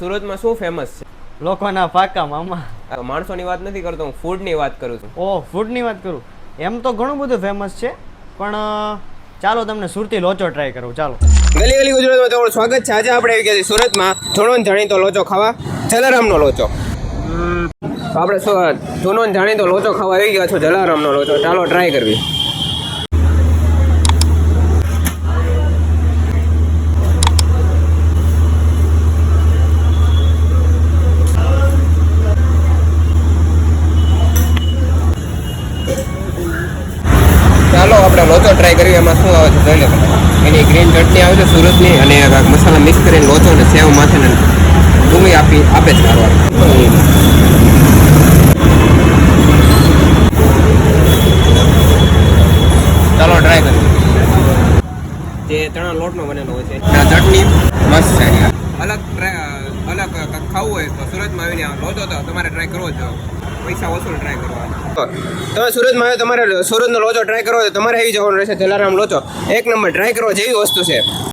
સુરતમાં શું ફેમસ છે? લોકોના પાકા મામા. આ માણસોની વાત નથી કરતો હું ફૂડની વાત કરું છું. ઓ ફૂડની વાત કરું. એમ તો ઘણું બધું ફેમસ છે પણ ચાલો તમને સુરતી લોચો ટ્રાય કરું ચાલો. ગલી ગલી ગુજરાતમાં તમારું સ્વાગત છે. આજે આપણે આવી ગયા છીએ સુરતમાં જૂનો જાણીતો લોચો ખાવા જલારામનો લોચો. આપણે જૂનો જાણીતો લોચો ખાવા આવી ગયા છો જલારામનો લોચો. ચાલો ટ્રાય કરવી. ચાલો આપણે લોચો ટ્રાય કરીએ. એમાં શું આવે છે જોઈ લે એની ગ્રીન ચટણી આવે છે સુરતની અને મસાલા મિક્સ કરીને લોચો ને સેવ માથે ને ડુંગળી આપી, આપે છે કારવાર ચાલો ટ્રાય કરીએ. જે ચણા લોટનો બનેલો હોય છે. ચટણી, મસ્ત છે. અલગ અલગ ખાવું હોય તો સુરતમાં આવીને લોચો તો તમારે ટ્રાય કરવો જ પૈસા ઓછો ટ્રાય કરવા. તમે સુરતમાં તમારે સુરતનો લોચો ટ્રાય કરવો તો તમારે આવી જવાનું રહેશે. જલારામ લોચો. એક નંબર ટ્રાય કરો, જેવી વસ્તુ છે.